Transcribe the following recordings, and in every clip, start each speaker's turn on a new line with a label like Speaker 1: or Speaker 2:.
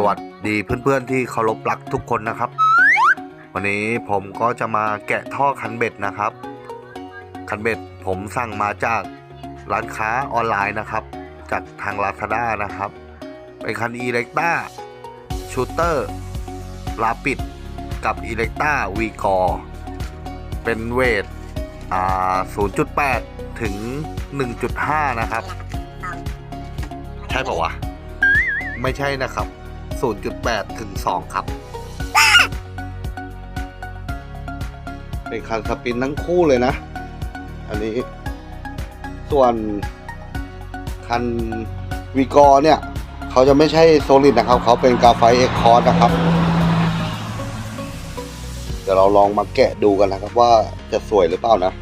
Speaker 1: สวัสดีเพื่อนๆที่เคารพรักทุกคนนะครับ วันนี้ผมก็จะมาแกะท่อคันเบ็ดนะครับ คันเบ็ดผมสั่งมาจากร้านค้าออนไลน์นะครับ จากทาง Lazada นะครับเป็นคัน e l e c t a Shooter ลาปิดกับ e l e c t a v g o r เป็นเวทอ่า0.8 ถึง 1.5 นะครับ ใช่ปะวะ ไม่ใช่นะครับ 0.8 ถึง 2 ครับ เป็นคันสปินทั้งคู่เลยนะ อันนี้ ส่วนคันวีกอเนี่ย เขาจะไม่ใช่โซลิดนะครับ เขาเป็นกาไฟเอ็กคอร์นะครับ เดี๋ยวเราลองมาแกะดูกันนะครับว่าจะสวยหรือเปล่านะ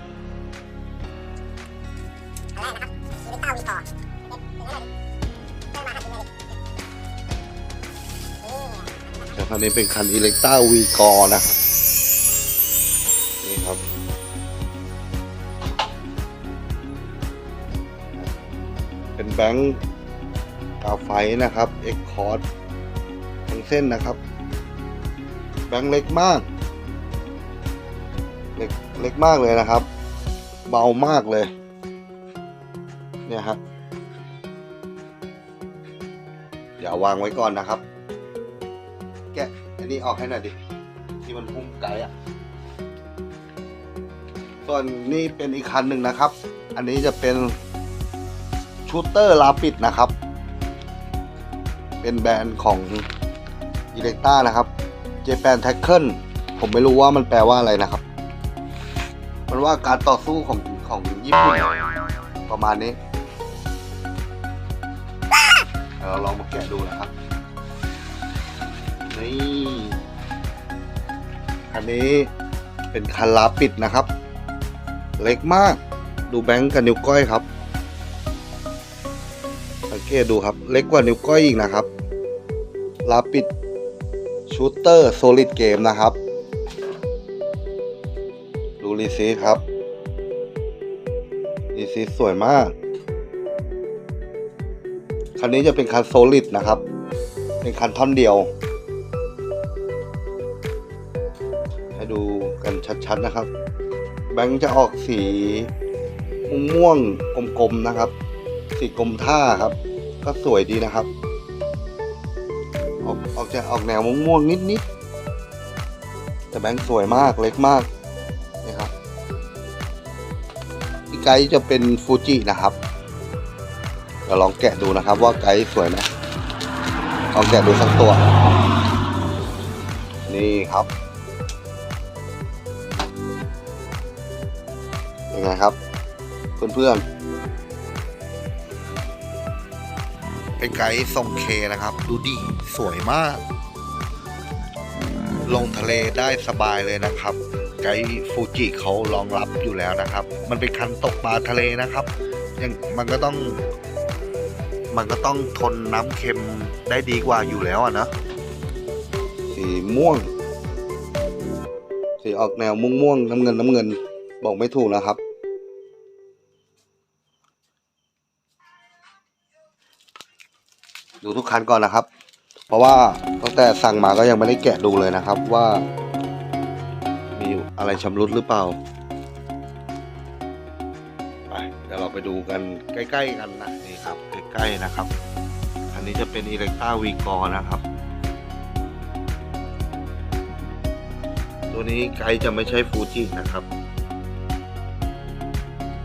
Speaker 1: นนี้เป็นคันอิเล็กต้าวีกอนะครับนี่ครับ เป็นแบงค์กาไฟนะครับเอ็กคอร์ดทั้งเส้นนะครับ แบงค์เล็กมาก เล็กเล็กมากเลยนะครับ เบามากเลย เนี่ยฮะเดี๋ยววางไว้ก่อนนะครับ แกะอันนี้ออกให้หน่อยดิ ที่มันพุ่งไกลอะส่วนนี่เป็นอีกคันหนึ่งนะครับ อันนี้จะเป็นชูเตอร์ลาปิดนะครับ เป็นแบรนด์ของอิเล็กต้านะครับเจแปนแท็กเกิลผมไม่รู้ว่ามันแปลว่าอะไรนะครับ มันว่าการต่อสู้ของของญี่ปุ่นประมาณนี้เดี๋ยวเราลองมาแกะดูนะครับ นี่คันนี้เป็นคันลาปิดนะครับ เล็กมาก ดูแบงก์กับนิ้วก้อยครับ สังเกตดูครับ เล็กกว่านิ้วก้อยอีกนะครับ ลาปิดชูเตอร์โซลิดเกมนะครับ ดูรีซีครับรีซีสวยมากคันนี้จะเป็นคันโซลิดนะครับ เป็นคันท่อนเดียว ให้ดูกันชัดๆนะครับ แบงค์จะออกสีม่วงๆกลมๆนะครับ สีกลมท่าครับ ก็สวยดีนะครับ ออกออกจะออกแนวม่วงๆนิดๆแต่แบงค์สวยมากเล็กมากนี่ครับอีกไกด์จะเป็นฟูจินะครับเดี๋ยวลองแกะดูนะครับว่าไกด์สวยไหมลองแกะดูสักตัว นี่ครับ ยังไงครับ เพื่อนๆ เป็นไกด์ทรงเคนะครับ ดูดีสวยมาก ลงทะเลได้สบายเลยนะครับ ไกด์ฟูจิเขารองรับอยู่แล้วนะครับ มันเป็นคันตกปลาทะเลนะครับยังมันก็ต้องมันก็ต้องทนน้ำเค็มได้ดีกว่าอยู่แล้วอะนะสีม่วง สีออกแนวม่วงๆน้ำเงินน้ำเงิน บอกไม่ถูกนะครับ ดูทุกคันก่อนนะครับ เพราะว่าตั้งแต่สั่งมาก็ยังไม่ได้แกะดูเลยนะครับว่า มีอะไรชำรุดหรือเปล่าไปเดี๋ยวเราไปดูกันใกล้ ๆ กันนะนี่ครับ ใกล้ๆนะครับ อันนี้จะเป็นอิเล็กต้าวีกอนะครับ ตัวนี้ไกด์จะไม่ใช่ฟูจินะครับ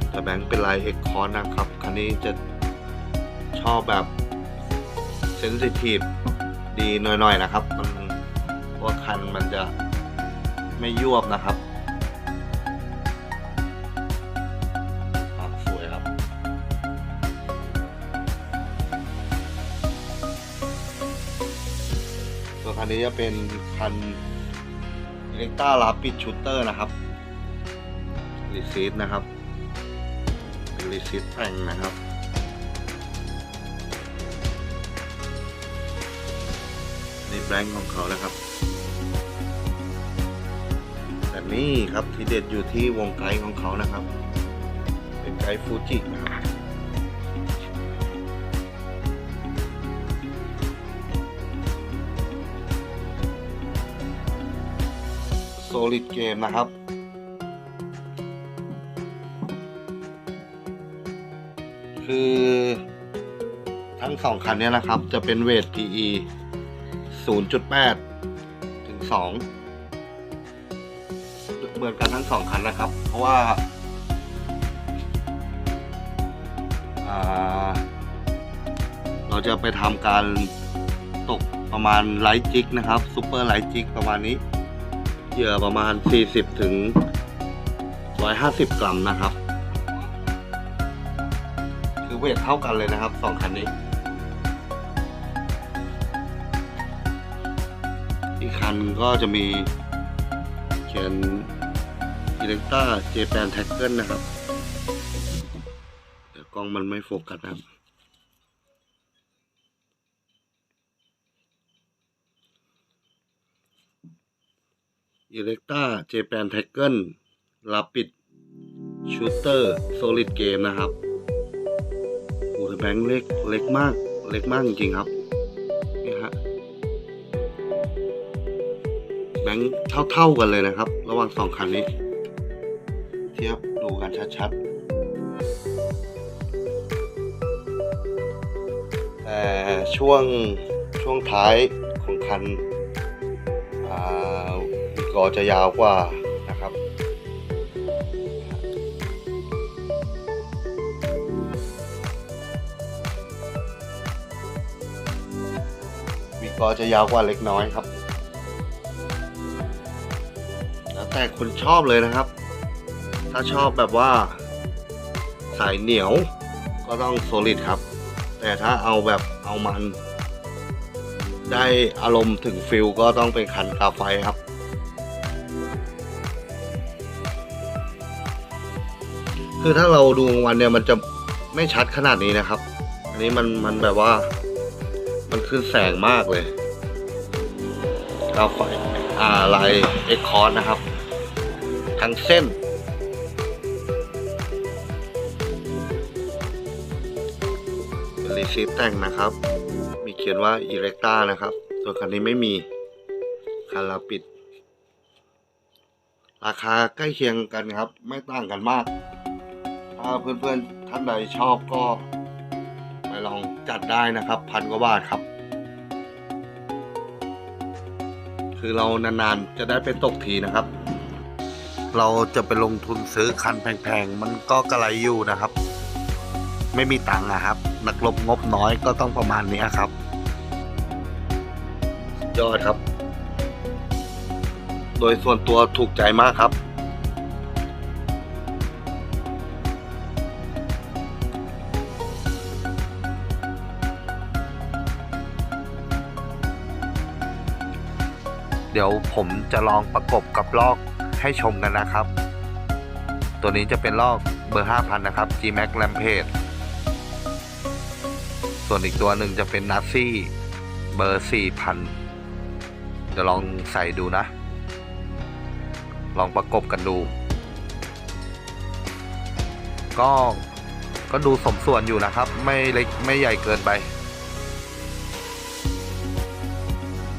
Speaker 1: แต่แบงค์เป็นลายเอ็กคอนนะครับ คันนี้จะชอบแบบ เซนซิทีฟดีหน่อยๆนะครับ มันว่าคันมันจะไม่ยวบนะครับอะสวยครับส่วนคันนี้จะเป็นคันเล็กต้าลาปิดชูเตอร์นะครับรีซีดนะครับรีซีดแต่งนะครับ แบงของเขานะครับ แต่นี่ครับทีเด็ดอยู่ที่วงไกด์ของเขานะครับ เป็นไกด์ฟูจินะครับโซลิดเกมนะครับคือทั้งสองคันนี้นะครับ จะเป็นเวท PE 0.8 ถึง 2 เหมือนกันทั้งสองคันนะครับ เพราะว่าเราจะไปทำการตกประมาณไลท์จิกนะครับซูเปอร์ไลท์จิกประมาณนี้เหยื่อประมาณ 40 ถึง 150 กรัมนะครับ คือเวทเท่ากันเลยนะครับสองคันนี้ อีกคันก็จะมีเขียนอิเล็กต้าเจแปนแท็กเกิลนะครับเดี๋ยวกล้องมันไม่โฟกัสนะครับอิเล็กต้าเจแปนแท็กเกิลลาปิดชูเตอร์โซลิดเกมนะครับโอ้แต่แบงค์เล็กเล็กมาก เล็กมากจริงๆครับ แบงค์เท่าๆกันเลยนะครับ ระหว่างสองคันนี้ เทียบดูกันชัดๆแต่ช่วงช่วงท้ายของคันอ่ามีกอจะยาวกว่านะครับมีกอจะยาวกว่าเล็กน้อยครับ แต่คนชอบเลยนะครับ ถ้าชอบแบบว่า สายเหนียวก็ต้องโซลิดครับ แต่ถ้าเอาแบบเอามัน ได้อารมณ์ถึงฟิลก็ต้องเป็นคันกาไฟครับ คือถ้าเราดูกลางวันเนี่ยมันจะไม่ชัดขนาดนี้นะครับ อันนี้มันมันแบบว่า มันขึ้นแสงมากเลยกาไฟอ่าลายเอ็กคอร์นะครับ ทั้งเส้น เป็นรีซีแต่งนะครับ มีเขียนว่าอิเล็กต้านะครับ ส่วนคันนี้ไม่มีคันเราปิด ราคาใกล้เคียงกันครับ ไม่ต่างกันมาก ถ้าเพื่อนๆท่านใดชอบก็ ไปลองจัดได้นะครับ พันกว่าบาทครับคือเรานานๆ จะได้ไปตกทีนะครับ เราจะไปลงทุนซื้อคันแพงๆ มันก็กระไรอยู่นะครับ ไม่มีตังค์อะครับ นักลบงบน้อยก็ต้องประมาณนี้ครับ ยอดครับ โดยส่วนตัวถูกใจมากครับเดี๋ยวผมจะลองประกบกับลอก ให้ชมกันนะครับ ตัวนี้จะเป็นลอกเบอร์ 5,000 นะครับ G Max Rampage ส่วนอีกตัวหนึ่งจะเป็นนัซซี่เบอร์ 4,000เดี๋ยวลองใส่ดูนะ ลองประกบกันดู ก็ก็ดูสมส่วนอยู่นะครับ ไม่เล็กไม่ใหญ่เกินไป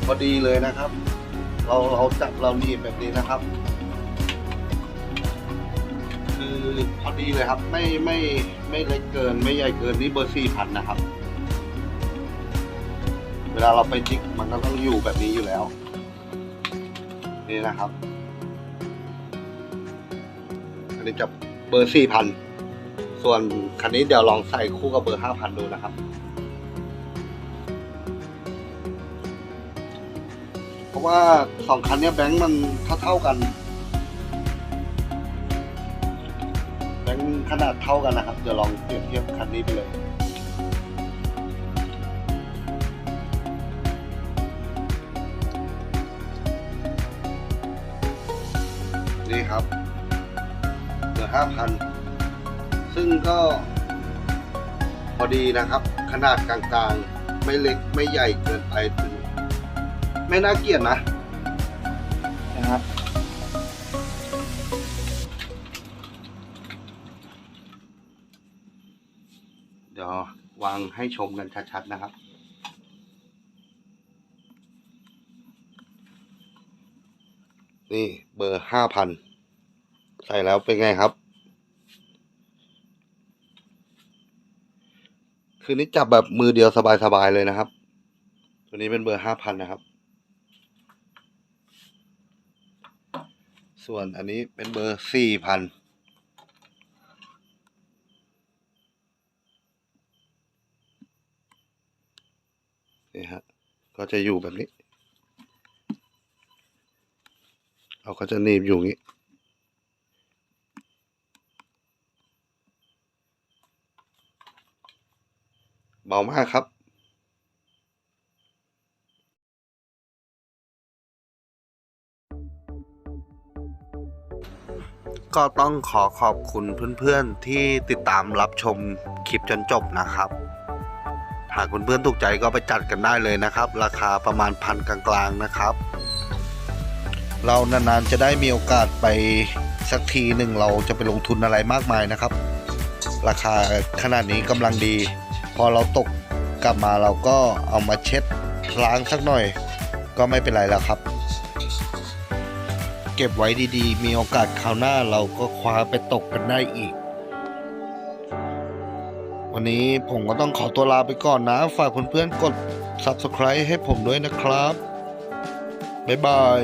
Speaker 1: พอดีเลยนะครับ เราเราจับเราหนีบแบบนี้นะครับ คือพอดีเลยครับ ไม่ไม่ไม่เล็กเกินไม่ใหญ่เกินนี่เบอร์สี่พันนะครับ เวลาเราไปจิกมันก็ต้องอยู่แบบนี้อยู่แล้ว นี่นะครับ อันนี้จะเบอร์สี่พันส่วนคันนี้เดี๋ยวลองใส่คู่กับเบอร์ห้าพันดูนะครับเพราะว่าสองคันนี้แบงค์มันเท่าเท่ากัน ขนาดเท่ากันนะครับ เดี๋ยวลองเปรียบเทียบคันนี้ไปเลยนี่ครับเหลือห้าพันซึ่งก็พอดีนะครับ ขนาดกลางๆ ไม่เล็กไม่ใหญ่เกินไปถึงไม่น่าเกลียดนะ เดี๋ยววางให้ชมกันชัดๆนะครับ นี่เบอร์ห้าพันใส่แล้วเป็นไงครับ คือนี้จับแบบมือเดียวสบายๆเลยนะครับ ตัวนี้เป็นเบอร์ห้าพันนะครับ ส่วนอันนี้เป็นเบอร์สี่พัน นี่ฮะก็จะอยู่แบบนี้เราก็จะหนีบอยู่งี้เบามากครับก็ต้องขอขอบคุณเพื่อนๆที่ติดตามรับชมคลิปจนจบนะครับ หากเพื่อนๆถูกใจก็ไปจัดกันได้เลยนะครับ ราคาประมาณพันกลางๆนะครับ เรานานๆจะได้มีโอกาสไปสักทีหนึ่งเราจะไปลงทุนอะไรมากมายนะครับ ราคาขนาดนี้กำลังดี พอเราตกกลับมาเราก็เอามาเช็ดล้างสักหน่อย ก็ไม่เป็นไรแล้วครับ เก็บไว้ดีๆ มีโอกาสคราวหน้าเราก็คว้าไปตกกันได้อีก วันนี้ผมก็ต้องขอตัวลาไปก่อนนะ ฝากเพื่อนๆกด Subscribe ให้ผมด้วยนะครับ บ๊ายบาย